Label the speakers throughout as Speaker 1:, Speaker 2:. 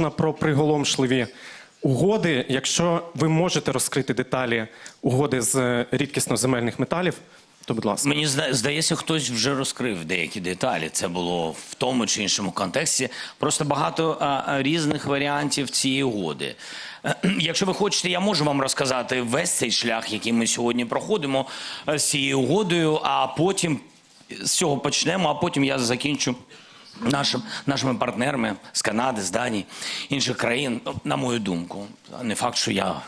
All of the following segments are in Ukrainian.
Speaker 1: можна про приголомшливі угоди. Якщо ви можете розкрити деталі угоди з е, рідкісно-земельних металів, то будь ласка.
Speaker 2: Мені здається, хтось вже розкрив деякі деталі. Це було в тому чи іншому контексті. Просто багато різних варіантів цієї угоди. Якщо ви хочете, я можу вам розказати весь цей шлях, який ми сьогодні проходимо е, з цією угодою, а потім з цього почнемо, а потім я закінчу. Нашим, нашими партнерами з Канади, з Данії, інших країн, Ну, на мою думку, не факт, що я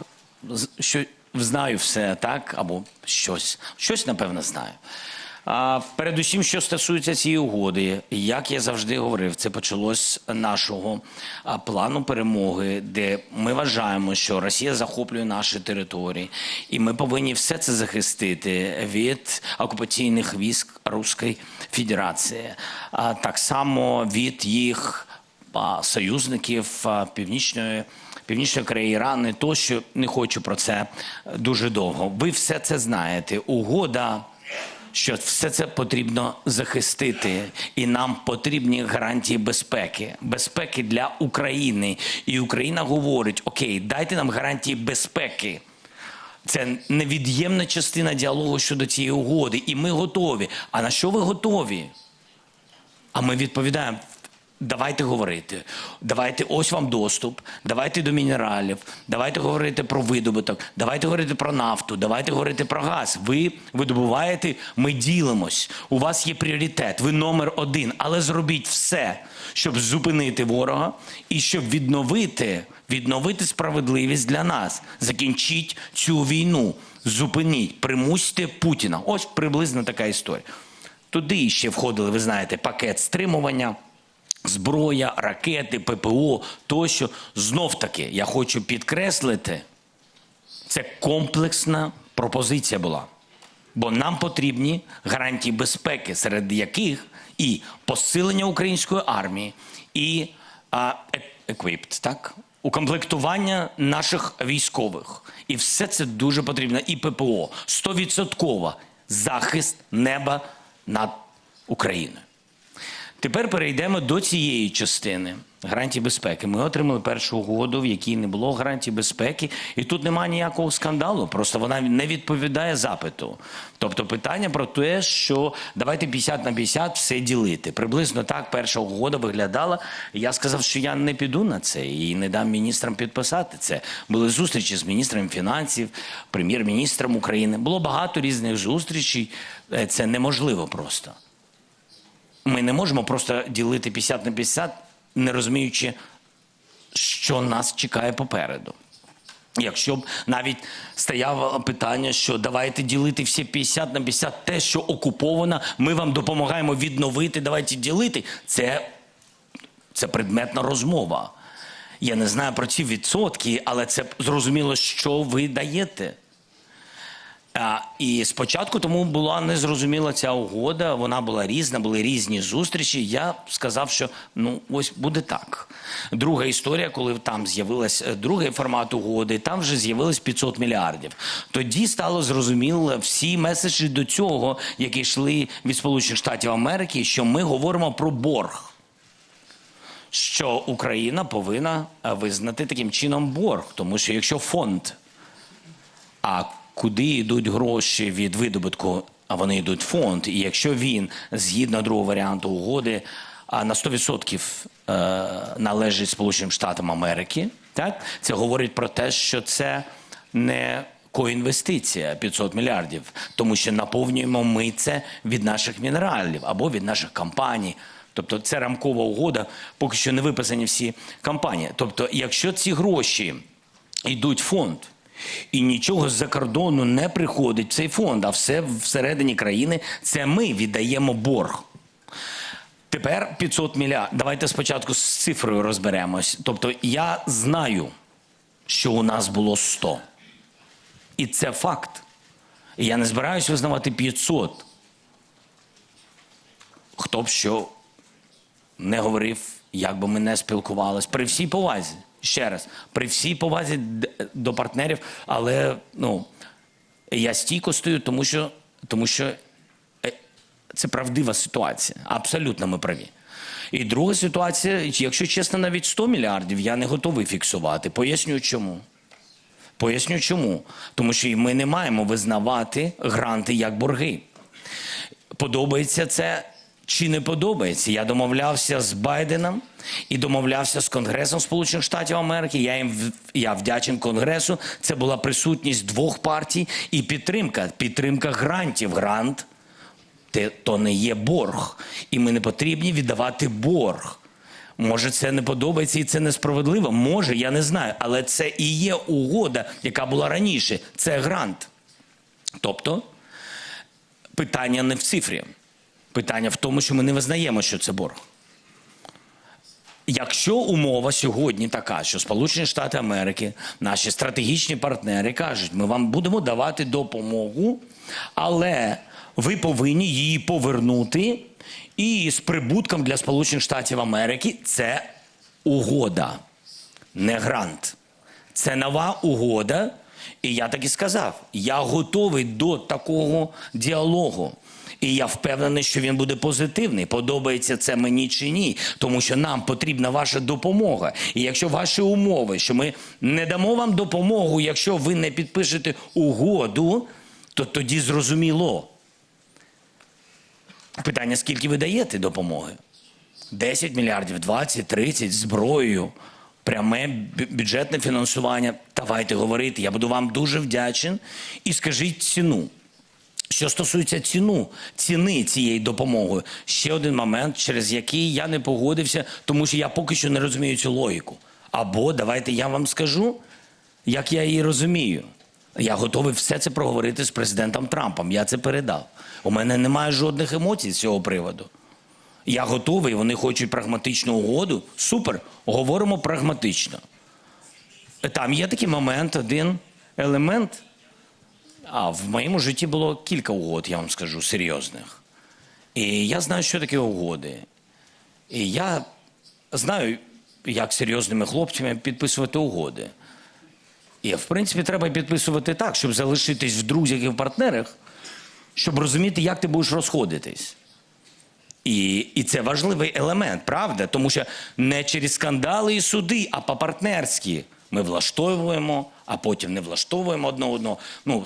Speaker 2: що знаю все так, або щось. Щось, напевно, знаю. А, передусім, що стосується цієї угоди, як я завжди говорив, це почалось нашого плану перемоги, де ми вважаємо, що Росія захоплює наші території, і ми повинні все це захистити від окупаційних військ Руської Федерації, а так само від їх союзників північної. Північної Кореї, Ірани, тощо не хочу про це дуже довго. Ви все це знаєте. Угода, що все це потрібно захистити, і нам потрібні гарантії безпеки, безпеки для України. І Україна говорить: Окей, дайте нам гарантії безпеки. Це невід'ємна частина діалогу щодо цієї угоди, і ми готові. А на що ви готові? А ми відповідаємо: давайте говорити, давайте ось вам доступ, давайте до мінералів, давайте говорити про видобуток, давайте говорити про нафту, давайте говорити про газ. Ви видобуваєте, ми ділимось. У вас є пріоритет, ви номер один, але зробіть все, щоб зупинити ворога і щоб відновити, відновити справедливість для нас. Закінчіть цю війну, зупиніть, примусьте Путіна. Ось приблизно така історія. Туди ще входили, ви знаєте, пакет стримування, зброя, ракети, ППО тощо. Знов таки, я хочу підкреслити, це комплексна пропозиція була. Бо нам потрібні гарантії безпеки, серед яких і посилення української армії, і е- так? укомплектування наших військових. І все це дуже потрібно. І ППО. 100% захист неба над Україною. Тепер перейдемо до цієї частини гарантій безпеки. Ми отримали першу угоду, в якій не було гарантій безпеки, і тут немає ніякого скандалу. Просто вона не відповідає запиту. Тобто питання про те, що давайте 50 на 50 все ділити. Приблизно так перша угода виглядала. Я сказав, що я не піду на це і не дам міністрам підписати це. Були зустрічі з міністром фінансів, прем'єр-міністром України. Було багато різних зустрічей. Е, Це неможливо просто. Ми не можемо просто ділити 50 на 50, не розуміючи, що нас чекає попереду. Якщо б навіть стояло питання, що давайте ділити всі 50 на 50 те, що окуповано, ми вам допомагаємо відновити, давайте ділити. Це, це предметна розмова. Я не знаю про ці відсотки, але це зрозуміло, що ви даєте. І спочатку тому була незрозуміла ця угода. Вона була різна, були різні зустрічі. Я сказав, що ну ось буде так. Друга історія, коли там з'явилась е, другий формат угоди, там вже з'явилось 500 мільярдів. Тоді стало зрозуміло всі меседжі до цього, які йшли від Сполучених Штатів Америки, що ми говоримо про борг. Що Україна повинна е, визнати таким чином борг, тому що якщо фонд а куди йдуть гроші від видобутку, а вони йдуть в фонд. І якщо він згідно другого варіанту угоди на 100% е, належить Сполученим Штатам Америки, так це говорить про те, що це не коінвестиція 500 мільярдів, тому що наповнюємо ми це від наших мінералів або від наших компаній. Тобто це рамкова угода, поки що не виписані всі компанії. Тобто, якщо ці гроші йдуть в фонд, і нічого з-за кордону не приходить в цей фонд, а все всередині країни це ми віддаємо борг. Тепер 500 мільярдів. Давайте спочатку з цифрою розберемось. Тобто я знаю, що у нас було 100. І це факт. І я не збираюсь визнавати 500. Хто б що не говорив, як би ми не спілкувалися, при всій повазі. Ще раз, при всій повазі до партнерів, але ну, я стійко стою, тому що, тому що е, це правдива ситуація. Абсолютно ми праві. І друга ситуація, якщо чесно, навіть 100 мільярдів я не готовий фіксувати. Поясню чому. Поясню чому. Тому що ми не маємо визнавати гранти як борги. Подобається це чи не подобається? Я домовлявся з Байденом і домовлявся з Конгресом Сполучених Штатів Америки. Я їм я вдячен Конгресу. Це була присутність двох партій і підтримка. Підтримка грантів. Грант то не є борг. І ми не потрібні віддавати борг. Може, це не подобається і це несправедливо. Може, я не знаю. Але це і є угода, яка була раніше. Це грант. Тобто, питання не в цифрі. Питання в тому, що ми не визнаємо, що це борг. Якщо умова сьогодні така, що Сполучені Штати Америки, наші стратегічні партнери кажуть, ми вам будемо давати допомогу, але ви повинні її повернути. І з прибутком для Сполучених Штатів Америки це угода, не грант. Це нова угода. І я так і сказав: я готовий до такого діалогу. І я впевнений, що він буде позитивний. Подобається це мені чи ні, тому що нам потрібна ваша допомога. І якщо ваші умови, що ми не дамо вам допомогу, якщо ви не підпишете угоду, то тоді зрозуміло. Питання: скільки ви даєте допомоги? 10 мільярдів, 20, 30 зброєю, пряме бюджетне фінансування. Давайте говорити. Я буду вам дуже вдячен. І скажіть ціну. Що стосується ціну, ціни цієї допомоги, ще один момент, через який я не погодився, тому що я поки що не розумію цю логіку. Або давайте я вам скажу, як я її розумію. Я готовий все це проговорити з президентом Трампом. Я це передав. У мене немає жодних емоцій з цього приводу. Я готовий, вони хочуть прагматичну угоду. Супер, говоримо прагматично. Там є такий момент, один елемент. А в моєму житті було кілька угод, я вам скажу, серйозних. І я знаю, що таке угоди. І я знаю, як серйозними хлопцями підписувати угоди. І, в принципі, треба підписувати так, щоб залишитись в друзях і в партнерах, щоб розуміти, як ти будеш розходитись. І, і це важливий елемент, правда? Тому що не через скандали і суди, а по-партнерськи ми влаштовуємо, а потім не влаштовуємо одне одного. Ну,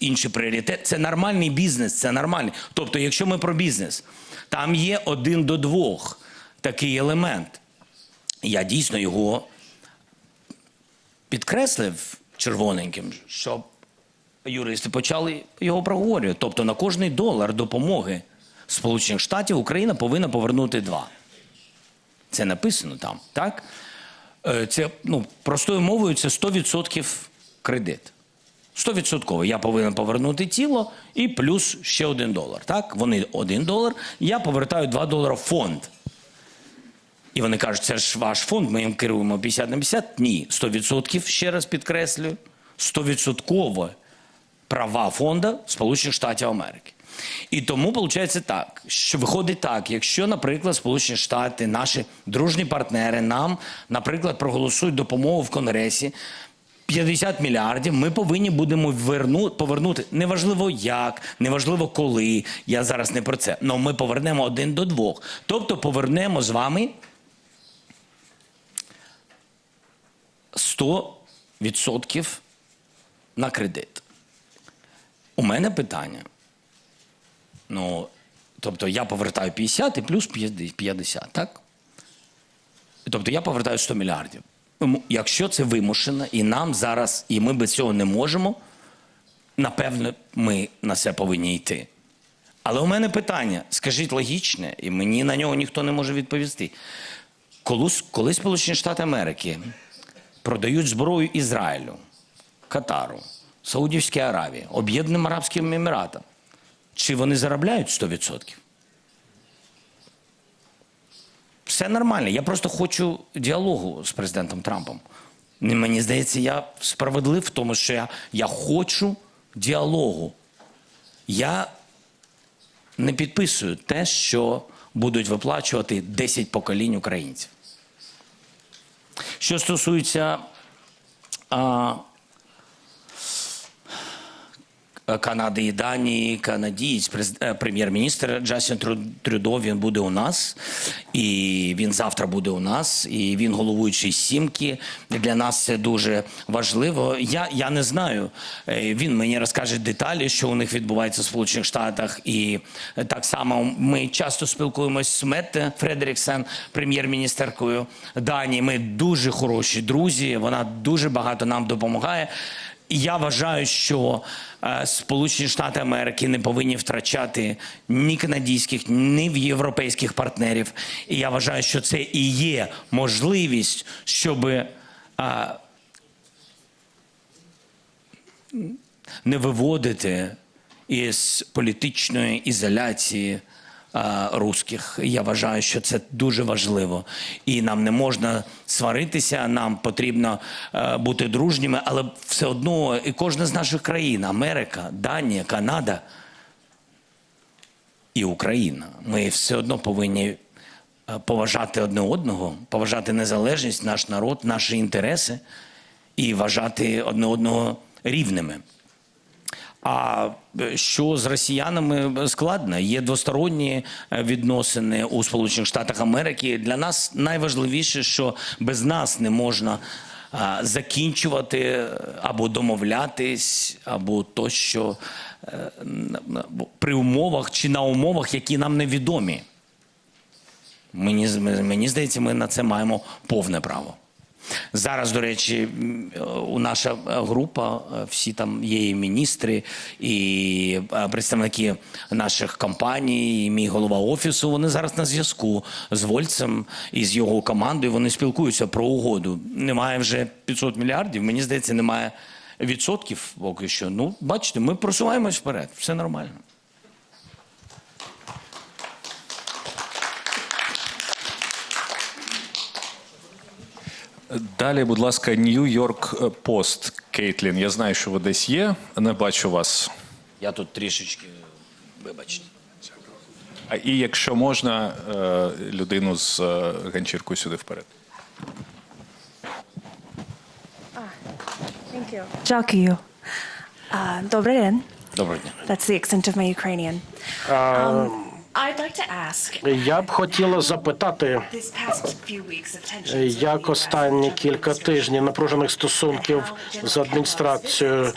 Speaker 2: інший пріоритет. Це нормальний бізнес, це нормальний. Тобто, якщо ми про бізнес, там є один до двох такий елемент. Я дійсно його підкреслив червоненьким, щоб юристи почали його проговорювати. Тобто на кожний долар допомоги Сполучених Штатів Україна повинна повернути два. Це написано там, так? Е, Це ну, простою мовою це 100% кредит. 100%. Я повинен повернути тіло і плюс ще один долар. Так? Вони один долар, я повертаю 2 долара в фонд. І вони кажуть, це ж ваш фонд, ми їм керуємо 50 на 50. Ні, 100% ще раз підкреслюю. 100% права фонда Сполучених Штатів Америки. І тому виходить так, що виходить так, якщо, наприклад, Сполучені Штати, наші дружні партнери, нам, наприклад, проголосують допомогу в Конгресі. 50 мільярдів ми повинні будемо верну, повернути. Неважливо як, неважливо коли. Я зараз не про це. але ми повернемо один до двох. Тобто повернемо з вами 100% на кредит. У мене питання. Ну, тобто я повертаю 50 і плюс 50, так? Тобто я повертаю 100 мільярдів. Якщо це вимушено, і нам зараз, і ми без цього не можемо, напевно, ми на це повинні йти. Але у мене питання, скажіть логічне, і мені на нього ніхто не може відповісти. Коли, коли Сполучені Штати Америки продають зброю Ізраїлю, Катару, Саудівській Аравії, Об'єднаним Арабським Еміратам, чи вони заробляють 100%? Все нормально. Я просто хочу діалогу з президентом Трампом. Мені здається, я справедлив в тому, що я, я хочу діалогу. Я не підписую те, що будуть виплачувати 10 поколінь українців. Що стосується а, Канади і Данії, канадієць, е, прем'єр-міністр Джастін Трю- Трюдо, він буде у нас, і він завтра буде у нас, і він головуючий сімки. Для нас це дуже важливо. Я, я не знаю. Е, Він мені розкаже деталі, що у них відбувається в Сполучених Штатах. І е, так само ми часто спілкуємось з Метте Фредеріксен, прем'єр-міністеркою Данії. Ми дуже хороші друзі. Вона дуже багато нам допомагає. Я вважаю, що е, Сполучені Штати Америки не повинні втрачати ні канадійських, ні в європейських партнерів. І я вважаю, що це і є можливість, щоб е, не виводити із політичної ізоляції русських. Я вважаю, що це дуже важливо. І нам не можна сваритися, нам потрібно е, бути дружніми, але все одно і кожна з наших країн Америка, Данія, Канада і Україна. Ми все одно повинні е, поважати одне одного, поважати незалежність, наш народ, наші інтереси і вважати одне одного рівними. А е, що з росіянами складно? Є двосторонні е, відносини у Сполучених Штатах Америки. Для нас найважливіше, що без нас не можна закінчувати е, або домовлятись, або то, що е, на- на- при умовах чи на умовах, які нам невідомі. Мені, мені здається, ми на це маємо повне право. Зараз, до речі, у наша е, група, е, всі там є і міністри, і е, представники наших компаній, і мій голова офісу. Вони зараз на зв'язку з Вольцем і з його командою. Вони спілкуються про угоду. Немає вже 500 мільярдів. Мені здається, немає відсотків поки що. Ну, бачите, ми просуваємось вперед. Все нормально.
Speaker 3: Далі, будь ласка, Нью-Йорк Пост. Кейтлін. Я знаю, що ви десь є. Не бачу вас.
Speaker 2: Я тут трішечки, вибачте.
Speaker 3: А і якщо можна, е, людину з е, ганчіркою сюди вперед.
Speaker 4: You. Дякую. Добрий день.
Speaker 2: Доброго дня.
Speaker 4: That's the extent of my Ukrainian. Um,
Speaker 5: Я б хотіла запитати,
Speaker 4: tensions
Speaker 5: як останні кілька тижнів напружених стосунків з адміністрацією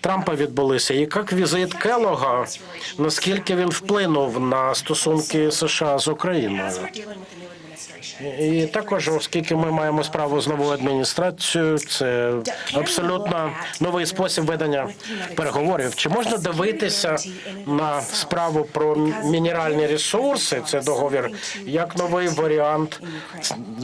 Speaker 5: Трампа відбулися, і як візит Келога, наскільки він вплинув на стосунки США з Україною? І також, оскільки ми маємо справу з новою адміністрацією, це абсолютно новий спосіб ведення переговорів. Чи можна дивитися на справу про мінеральні ресурси? Це договір як новий варіант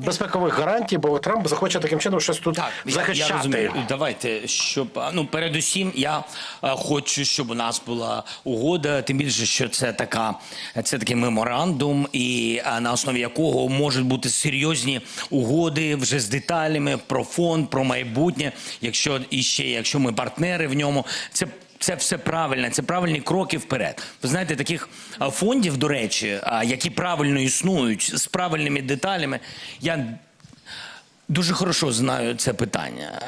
Speaker 5: безпекових гарантій, бо Трамп захоче таким чином щось тут
Speaker 2: Я, я розумію. Давайте, щоб ну передусім, я хочу, щоб у нас була угода. Тим більше, що це така, це такий меморандум, і на основі якого можуть бути серйозні угоди вже з деталями про фонд, про майбутнє. Якщо і ще, якщо ми партнери в ньому, це. Це все правильно, це правильні кроки вперед. Ви знаєте, таких фондів, до речі, які правильно існують з правильними деталями, я Дуже хорошо знаю це питання.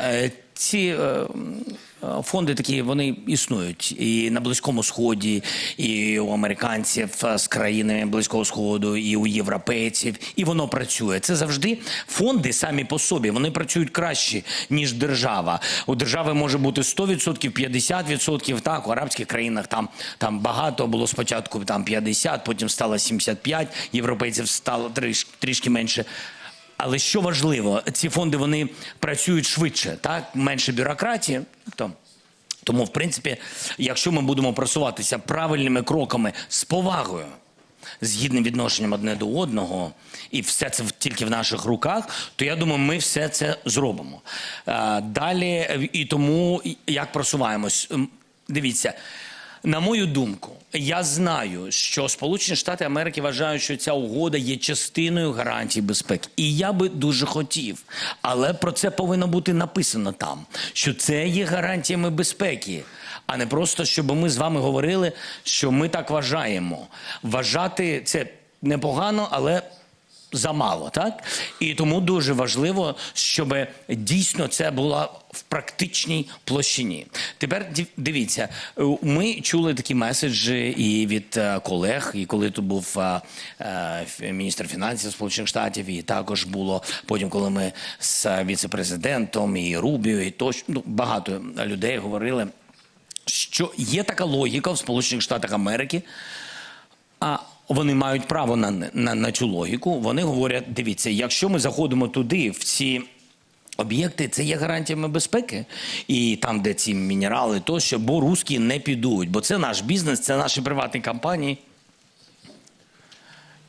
Speaker 2: Ці е, е, фонди такі вони існують і на Близькому Сході, і у американців е, з країнами Близького Сходу, і у європейців, і воно працює. Це завжди фонди самі по собі. Вони працюють краще ніж держава. У держави може бути 100%, 50%, Так у арабських країнах там, там багато було спочатку там 50, потім стало 75, Європейців стало трішки менше. Але що важливо, ці фонди вони працюють швидше, так менше бюрократії. Тобто, тому, в принципі, якщо ми будемо просуватися правильними кроками з повагою, з гідним відношенням одне до одного, і все це тільки в наших руках, то я думаю, ми все це зробимо. Е, Далі, і тому як просуваємось, дивіться. На мою думку, я знаю, що Сполучені Штати Америки вважають, що ця угода є частиною гарантій безпеки. І я би дуже хотів, але про це повинно бути написано там, що це є гарантіями безпеки, а не просто, щоб ми з вами говорили, що ми так вважаємо. Вважати це непогано, але замало, так? І тому дуже важливо, щоб дійсно це було в практичній площині. Тепер дивіться, е, ми чули такі меседжі і від е, колег, і коли тут був е, міністр фінансів Сполучених Штатів, і також було потім, коли ми з віцепрезидентом і Рубіо, і тощо ну, багато людей говорили, що є така логіка в Сполучених Штатах Америки. А вони мають право на, на, на цю логіку. Вони говорять: дивіться, якщо ми заходимо туди, в ці об'єкти, це є гарантіями безпеки, і там, де ці мінерали, тощо, бо русські не підуть, бо це наш бізнес, це наші приватні компанії.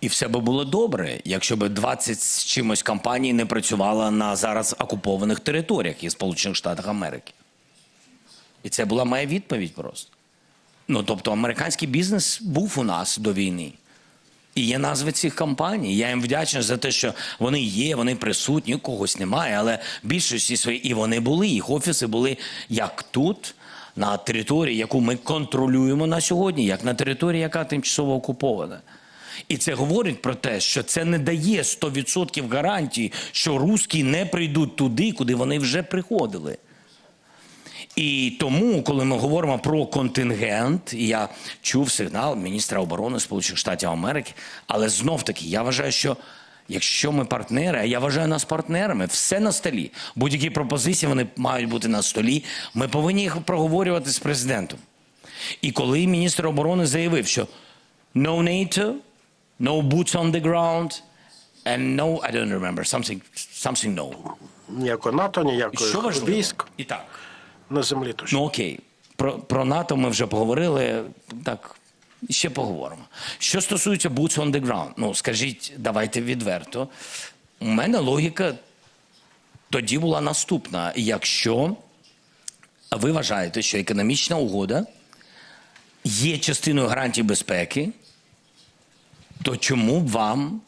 Speaker 2: І все би було добре, якщо б 20 з чимось компаній не працювала на зараз окупованих територіях і Сполучених Штатах Америки. І це була моя відповідь просто. Ну, тобто, американський бізнес був у нас до війни. І є назви цих компаній. Я їм вдячний за те, що вони є, вони присутні, когось немає, але більшості свої і вони були. Їх офіси були як тут, на території, яку ми контролюємо на сьогодні, як на території, яка тимчасово окупована. І це говорить про те, що це не дає 100% гарантії, що русські не прийдуть туди, куди вони вже приходили. І тому, коли ми говоримо про контингент, я чув сигнал міністра оборони Сполучених Штатів Америки, але знов таки я вважаю, що якщо ми партнери, а я вважаю нас партнерами, все на столі. Будь-які пропозиції вони мають бути на столі. Ми повинні їх проговорювати з президентом. І коли міністр оборони заявив, що no NATO, no boots on the ground, and no, I don't remember, something, something no.
Speaker 5: Ніякого НАТО,
Speaker 2: І
Speaker 5: ніякої
Speaker 2: що важливо?
Speaker 5: військ
Speaker 2: І так.
Speaker 5: На землі точно.
Speaker 2: Ну окей, про, про НАТО ми вже поговорили. Так, ще поговоримо. Що стосується boots on the ground, ну скажіть, давайте відверто. У мене логіка тоді була наступна. Якщо ви вважаєте, що економічна угода є частиною гарантій безпеки, то чому б вам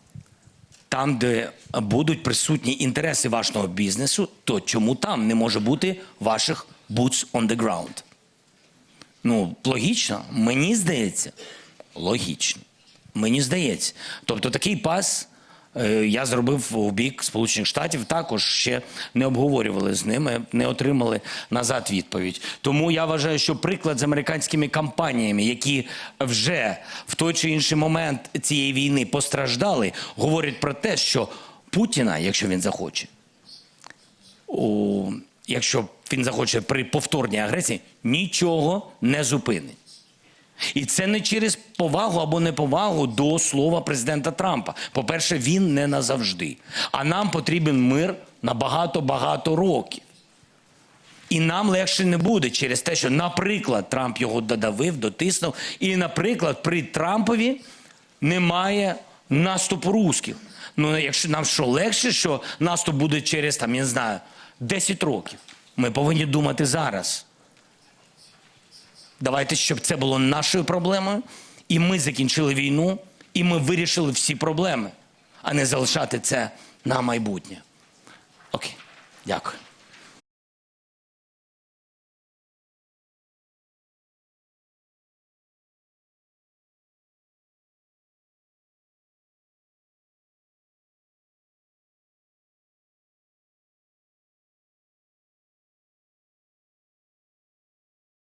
Speaker 2: там, де будуть присутні інтереси вашого бізнесу, то чому там не може бути ваших boots on the ground? Ну, логічно, мені здається, логічно. Мені здається. Тобто такий пас е, я зробив у бік Сполучених Штатів, також ще не обговорювали з ними, не отримали назад відповідь. Тому я вважаю, що приклад з американськими компаніями, які вже в той чи інший момент цієї війни постраждали, говорить про те, що Путіна, якщо він захоче, у, якщо він захоче при повторній агресії, нічого не зупинить. І це не через повагу або неповагу до слова президента Трампа. По-перше, він не назавжди. А нам потрібен мир на багато-багато років. І нам легше не буде через те, що, наприклад, Трамп його додавив, дотиснув. І, наприклад, при Трампові немає наступу русських. Ну, якщо нам що легше, що наступ буде через там, я не знаю, 10 років. Ми повинні думати зараз. Давайте, щоб це було нашою проблемою, і ми закінчили війну, і ми вирішили всі проблеми, а не залишати це на майбутнє. Окей, дякую.